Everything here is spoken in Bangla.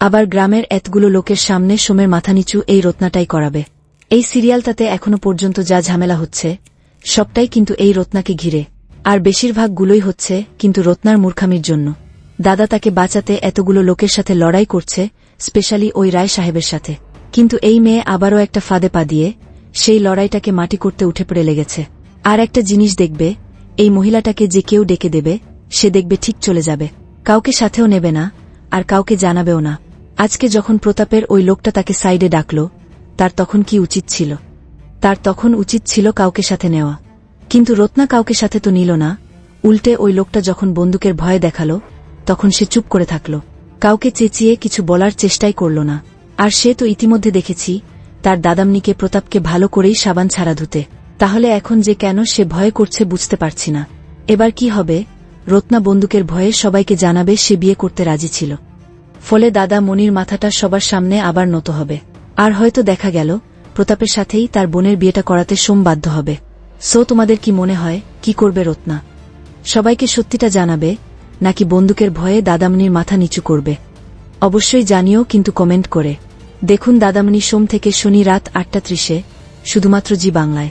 আবার গ্রামের এতগুলো লোকের সামনে সোমের মাথা নিচু এই রত্নাটাই করাবে। এই সিরিয়ালটাতে এখনও পর্যন্ত যা ঝামেলা হচ্ছে, সবটাই কিন্তু এই রত্নাকে ঘিরে। আর বেশিরভাগগুলোই হচ্ছে কিন্তু রত্নার মূর্খামির জন্য। দাদা তাকে বাঁচাতে এতগুলো লোকের সাথে লড়াই করছে, স্পেশালি ওই রায় সাহেবের সাথে। কিন্তু এই মেয়ে আবারও একটা ফাঁদে পা দিয়ে সেই লড়াইটাকে মাটি করতে উঠে পড়ে লেগেছে। আর একটা জিনিস দেখবে, এই মহিলাটাকে যে কেউ ডেকে দেবে, সে দেখবে ঠিক চলে যাবে। কাউকে সাথেও নেবে না, আর কাউকে জানাবেও না। আজকে যখন প্রতাপের ওই লোকটা তাকে সাইডে ডাকল, তার তখন কি উচিত ছিল? তার তখন উচিত ছিল কাউকে সাথে নেওয়া। কিন্তু রত্না কাউকে সাথে তো নিল না। উল্টে ওই লোকটা যখন বন্দুকের ভয় দেখাল, তখন সে চুপ করে থাকল। কাউকে চেঁচিয়ে কিছু বলার চেষ্টাই করল না। আর সে তো ইতিমধ্যে দেখেছি, তার দাদামনিকে প্রতাপকে ভালো করেই সাবান ছাড়া ধুতে। তাহলে এখন যে কেন সে ভয় করছে বুঝতে পারছি না। এবার কি হবে? রত্না বন্দুকের ভয়ে সবাইকে জানাবে সে বিয়ে করতে রাজি ছিল। ফলে দাদা মনির মাথাটা সবার সামনে আবার নত হবে। আর হয়তো দেখা গেল, প্রতাপের সাথেই তার বোনের বিয়েটা করাতে সোম বাধ্য হবে। সো তোমাদের কি মনে হয়, কি করবে রত্না? সবাইকে সত্যিটা জানাবে, নাকি বন্দুকের ভয়ে দাদামনির মাথা নিচু করবে? অবশ্যই জানিও কিন্তু কমেন্ট করে। দেখুন দাদামণি সোম থেকে শনি রাত আটটা ত্রিশে, শুধুমাত্র জি বাংলায়।